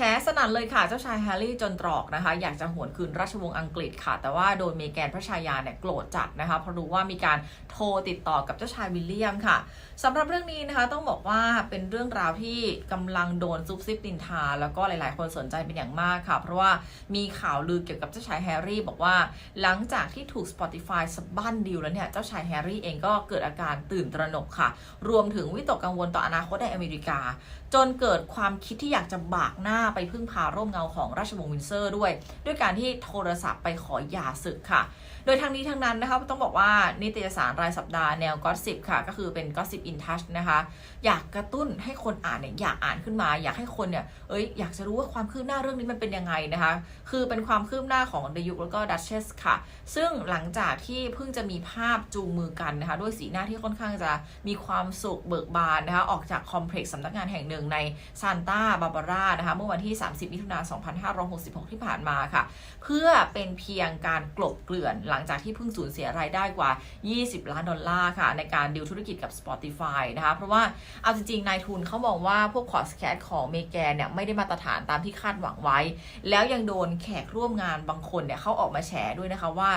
แฉสนั่นเลยค่ะ เจ้าชายแฮร์รี่จนตรอกนะคะ อยากจะหวนคืนราชวงศ์อังกฤษค่ะ แต่ว่าโดนเมแกนพระชายาเนี่ยโกรธจัดนะคะ เพราะรู้ว่ามีการโทรติดต่อกับเจ้าชายวิลเลียมค่ะสำหรับเรื่องนี้นะคะต้องบอกว่าเป็นเรื่องราวที่กำลังโดนซุบซิบนินทา แล้วก็หลาย ๆ คนสนใจเป็นอย่างมากค่ะ เพราะว่ามีข่าวลือเกี่ยวกับเจ้าชายแฮร์รี่บอกว่า หลังจากที่ถูก Spotify สบั้นดีลแล้วเนี่ยเจ้าชายแฮร์รี่เองก็เกิดอาการตื่นตระหนกค่ะ รวมถึงวิตกกังวลต่ออนาคตในอเมริกา จนเกิดความคิดที่อยากจะบากหน้าไปพึ่งพาร่มเงาของราชวงศ์วินเซอร์ด้วย ด้วยการที่โทรศัพท์ไปขอหย่าศึกค่ะ โดยทางนี้ทางนั้นนะคะต้องบอกว่านิตยสารรายสัปดาห์แนวก็สิบค่ะ ก็คือเป็นก็สิบอินทัชนะคะ อยากกระตุ้นให้คนอ่านเนี่ยอยากอ่านขึ้นมา อยากให้คนเนี่ยเอ้ยอยากจะรู้ว่าความคืบหน้าเรื่องนี้มันเป็นยังไงนะคะ คือเป็นความคืบหน้าของเดยุกแล้วก็ดัชเชสค่ะ ซึ่งหลังจากที่เพิ่งจะมีภาพจูงมือกันนะคะ ด้วยสีหน้าที่ค่อนข้างจะมีความสุขเบิกบานนะคะ ออกจากคอมเพล็กซ์สำนักงานแห่งหนึ่งในซานตาบาบารานะคะเมื่อวันที่ 30 มิถุนายน 2566 ที่ผ่านมาค่ะ เพื่อเป็นเพียงการกลบเกลื่อนหลังจากที่เพิ่งสูญเสียรายได้กว่า 20 ล้านดอลลาร์ค่ะ ในการดิวธุรกิจกับ Spotify นะคะ เพราะว่าเอาจริงๆ นายทุนเขามองว่าพวกคอร์สแคสของเมแกนเนี่ยไม่ได้มาตรฐานตามที่คาดหวังไว้ แล้วยังโดนแขกร่วมงานบางคนเนี่ยเขาออกมาแฉด้วยนะคะว่า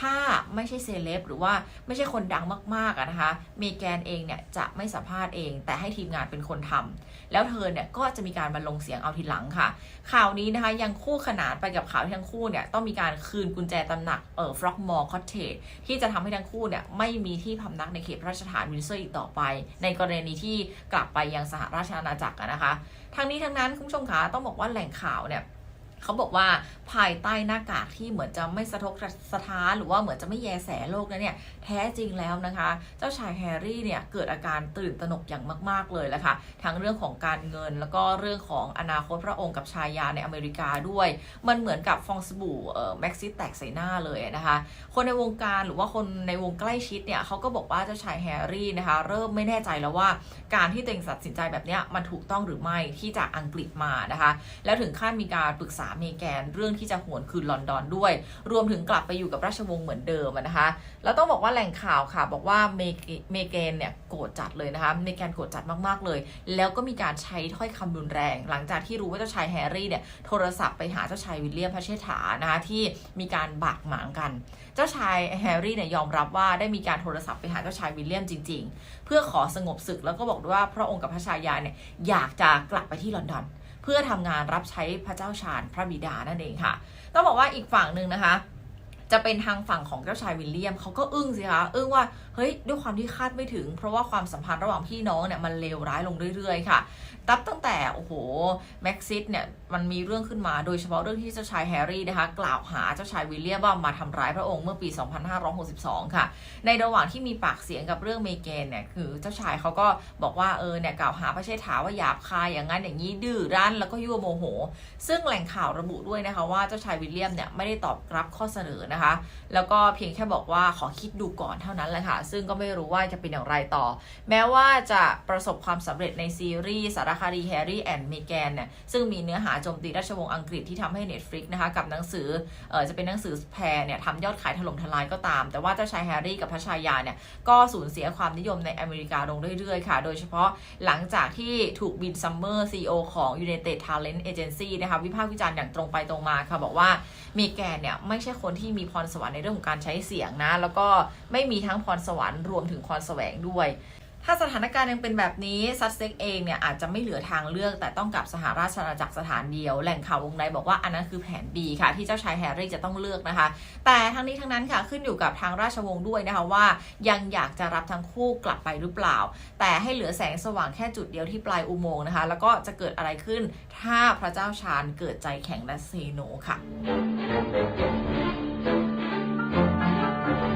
ถ้าไม่ใช่เซเลบหรือว่าไม่ใช่คนดังมากๆนะคะ เมแกนเองเนี่ยจะไม่สัมภาษณ์เอง แต่ให้ทีมงานเป็นคนทำแล้วเธอเนี่ยก็จะมีการบรรลงเสียงเอาทีหลังค่ะ ข่าวนี้นะคะยังคู่ขนานไปกับข่าวที่ทั้งคู่เนี่ยต้องมีการคืนกุญแจตำหนักเอ่อฟล็อกมอร์คอตเทจที่จะทำให้ทั้งคู่เนี่ยไม่มีที่พำนักในเขตพระราชฐานวินเซอร์อีกต่อไป ในกรณีที่กลับไปยังสหราชอาณาจักรนะคะ ทั้งนี้ทั้งนั้นคุณผู้ชมคะต้องบอกว่าแหล่งข่าวเนี่ย เขาบอกว่าภายใต้หน้ากากที่เหมือนจะไม่สะทกสะท้านหรือว่าเหมือนจะไม่แยแสโลกนั้นเนี่ยแท้จริงแล้วนะคะ เจ้าชายแฮร์รี่เนี่ยเกิดอาการตื่นตระหนกอย่างมาก ๆเลยแหละค่ะทั้งเรื่องของการเงินแล้วก็เรื่องของอนาคตพระองค์กับชายาในอเมริกาด้วย มันเหมือนกับฟองสบู่เอ่อแม็กซิสแตกใส่หน้าเลยนะคะ คนในวงการหรือว่าคนในวงใกล้ชิดเนี่ยเขาก็บอกว่าเจ้าชายแฮร์รี่นะคะ เริ่มไม่แน่ใจแล้วว่าการที่ตัวเองตัดสินใจแบบเนี้ยมันถูกต้องหรือไม่ที่จากอังกฤษมานะคะ แล้วถึงขั้นมีการปรึกษาเมแกนเรื่องที่จะหวนคืนลอนดอนด้วย รวมถึงกลับไปอยู่กับราชวงศ์เหมือนเดิมนะคะ แล้วต้องบอกว่าแหล่งข่าวค่ะ บอกว่าเมเกเมแกนเนี่ยโกรธจัดเลยนะคะเมแกนโกรธจัดมากๆเลย แล้วก็มีการใช้ถ้อยคำรุนแรง หลังจากที่รู้ว่าเจ้าชายแฮร์รี่เนี่ยโทรศัพท์ไปหาเจ้าชายวิลเลียมพระเชษฐานะคะที่มีการบากหมางกัน เจ้าชายแฮร์รี่เนี่ยยอมรับว่าได้มีการโทรศัพท์ไปหาเจ้าชายวิลเลียมจริง ๆ เพื่อขอสงบศึกแล้วก็บอกด้วยว่าพระองค์กับพระชายาเนี่ยอยากจะกลับไปที่ลอนดอน พื่อทำงานรับใช้พระเจ้าชาญพระบิดานั่นเองค่ะต้องบอกว่าอีกฝั่งหนึ่งนะคะ จะเป็นทางฝั่งของเจ้าชายวิลเลียมเขาก็อึ้งสิคะอึ้งว่าเฮ้ยด้วยความที่คาดไม่ถึง เพราะว่าความสัมพันธ์ระหว่างพี่น้องเนี่ยมันเลวร้ายลงเรื่อยๆค่ะตับตั้งแต่โอ้โหแม็กซิสเนี่ยมันมีเรื่องขึ้นมาโดยเฉพาะเรื่องที่เจ้าชายแฮร์รี่นะคะกล่าวหาเจ้าชายวิลเลียมว่ามาทำร้ายพระองค์เมื่อปี 2562 ค่ะ ในระหว่างที่มีปากเสียงกับเรื่องเมเกนเนี่ยคือเจ้าชายเขาก็บอกว่าเออเนี่ยกล่าวหาพระเชษฐาว่าหยาบคายอย่างนั้นอย่างนี้ดื้อรั้นแล้วก็ยั่วโมโห ซึ่งแหล่งข่าวระบุด้วยนะคะว่าเจ้าชายวิลเลียมเนี่ยไม่ได้ตอบรับข้อเสนอนะคะ แล้วก็เพียงแค่บอกว่าขอคิดดูก่อนเท่านั้นแหละค่ะ ซึ่งก็ไม่รู้ว่าจะเป็นอย่างไรต่อ แม้ว่าจะประสบความสำเร็จในซีรีส์สารคดีแฮร์รี่แอนด์เมแกนเนี่ยซึ่งมีเนื้อหาโจมตีราชวงศ์อังกฤษที่ทำให้ Netflix นะคะกับหนังสือเออจะเป็นหนังสือแพรเนี่ยทำยอดขายถล่มทลายก็ตาม แต่ว่าเจ้าชายแฮร์รี่กับพระชายาเนี่ยก็สูญเสียความนิยมในอเมริกาลงเรื่อยๆค่ะ โดยเฉพาะหลังจากที่ถูกบินซัมเมอร์ซีอของ United Talent Agency นะคะวิพากษ์วิจารณ์อย่างตรงไปตรงมาค่ะ บอกว่าเมแกนเนี่ยไม่ใช่คนที่มีพรสวรรค์ในเรื่องของการใช้เสียงนะ แล้วก็ไม่มีทั้งพรสวรรค์รวมถึงพรแสวงด้วย ถ้าสถานการณ์ยังเป็นแบบนี้ซัสเซ็กเองเนี่ยอาจจะไม่เหลือทางเลือก แต่ต้องกลับสหราชอาณาจักรสถานเดียว แหล่งข่าววงในบอกว่าอันนั้นคือแผน B ค่ะ ที่เจ้าชายแฮร์รี่จะต้องเลือกนะคะ แต่ทั้งนี้ทั้งนั้นค่ะขึ้นอยู่กับทางราชวงศ์ด้วยนะคะว่า ยังอยากจะรับทั้งคู่กลับไปหรือเปล่า แต่ให้เหลือแสงสว่างแค่จุดเดียวที่ปลายอุโมงค์นะคะ แล้วก็จะเกิดอะไรขึ้นถ้าพระเจ้าชาญเกิดใจแข็งและเซโนค่ะ